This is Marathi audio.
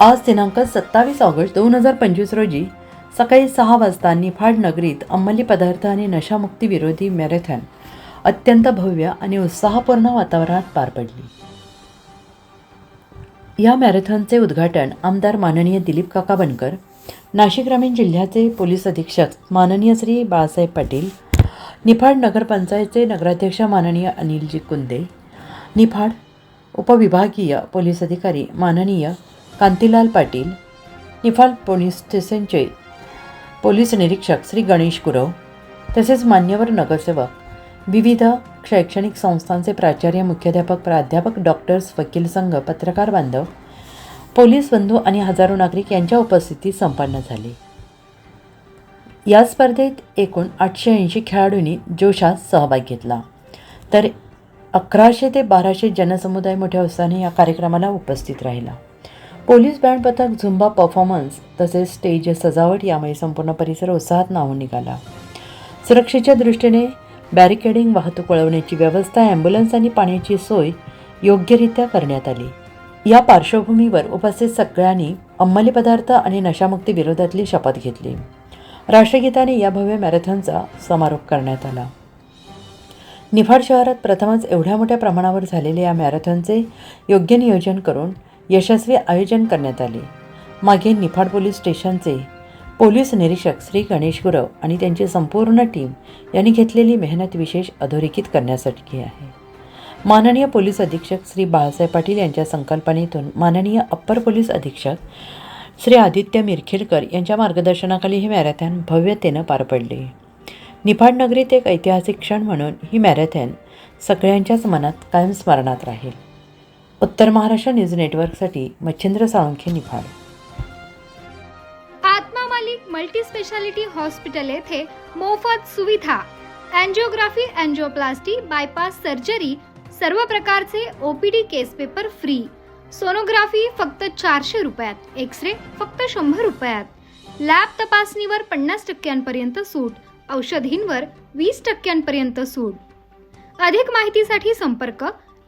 आज दिनांक सत्तावीस ऑगस्ट दोन हजार पंचवीस रोजी सकाळी सहा वाजता निफाड नगरीत अंमली पदार्थ आणि नशामुक्ती विरोधी मॅरेथॉन अत्यंत भव्य आणि उत्साहपूर्ण वातावरणात पार पडली. या मॅरेथॉनचे उद्घाटन आमदार माननीय दिलीप काका बनकर नाशिक ग्रामीण जिल्ह्याचे पोलीस अधीक्षक माननीय श्री बाळासाहेब पाटील निफाड नगरपंचायतचे नगराध्यक्ष माननीय अनिलजी कुंदे निफाड उपविभागीय पोलीस अधिकारी माननीय कांतीलाल पाटील निफाड पोलीस स्टेशनचे पोलीस निरीक्षक श्री गणेश गुरव तसेच मान्यवर नगरसेवक विविध शैक्षणिक संस्थांचे प्राचार्य मुख्याध्यापक प्राध्यापक डॉक्टर्स वकील संघ पत्रकार बांधव पोलीस बंधू आणि हजारो नागरिक यांच्या उपस्थितीत संपन्न झाली. या स्पर्धेत एकूण आठशे ऐंशी खेळाडूंनी जोशात सहभाग घेतला. तर अकराशे ते बाराशे जनसमुदाय मोठ्या उत्साहाने या कार्यक्रमाला उपस्थित राहिला. पोलीस बँड पथक झुंबा परफॉर्मन्स तसेच स्टेज सजावट यामुळे संपूर्ण परिसर उत्साहात नाहून निघाला. सुरक्षेच्या दृष्टीने बॅरिकेडिंग वाहतूक वळवण्याची व्यवस्था ॲम्ब्युलन्स आणि पाण्याची सोय योग्यरित्या करण्यात आली. या पार्श्वभूमीवर उपस्थित सगळ्यांनी अंमली पदार्थ आणि नशामुक्ती विरोधातली शपथ घेतली. राष्ट्रगीताने या भव्य मॅरेथॉनचा समारोप करण्यात आला. निफाड शहरात प्रथमच एवढ्या मोठ्या प्रमाणावर झालेल्या या मॅरेथॉनचे योग्य नियोजन करून यशस्वी आयोजन करण्यात आले. मागे निफाड पोलीस स्टेशनचे पोलीस निरीक्षक श्री गणेश गुरव आणि त्यांची संपूर्ण टीम यांनी घेतलेली मेहनत विशेष अधोरेखित करण्यासाठी आहे. माननीय पोलीस अधीक्षक श्री बाळासाहेब पाटील यांच्या संकल्पनेतून माननीय अप्पर पोलीस अधीक्षक श्री आदित्य मिरखेडकर यांच्या मार्गदर्शनाखाली हे मॅरेथॉन भव्यतेनं पार पडले. निफाड नगरीत एक ऐतिहासिक क्षण म्हणून ही मॅरेथॉन सगळ्यांच्याच मनात कायम स्मरणात राहील. उत्तर महाराष्ट्र न्यूज नेटवर्कसाठी मच्छिंद्र साळुंखे निफाड. आत्मा मालिक मल्टी स्पेशालिटी हॉस्पिटल येथे मोफत सुविधा. अँजिओग्राफी अँजिओप्लास्टी बायपास सर्जरी सर्व प्रकारचे OPD case paper free. Sonography फक्त चारशे रुपयात एक्सरे फक्त शंभर रुपयात. लॅब तपासणीवर पन्नास टक्क्यांपर्यंत सूट औषधींवर वीस टक्क्यांपर्यंत सूट. अधिक माहितीसाठी संपर्क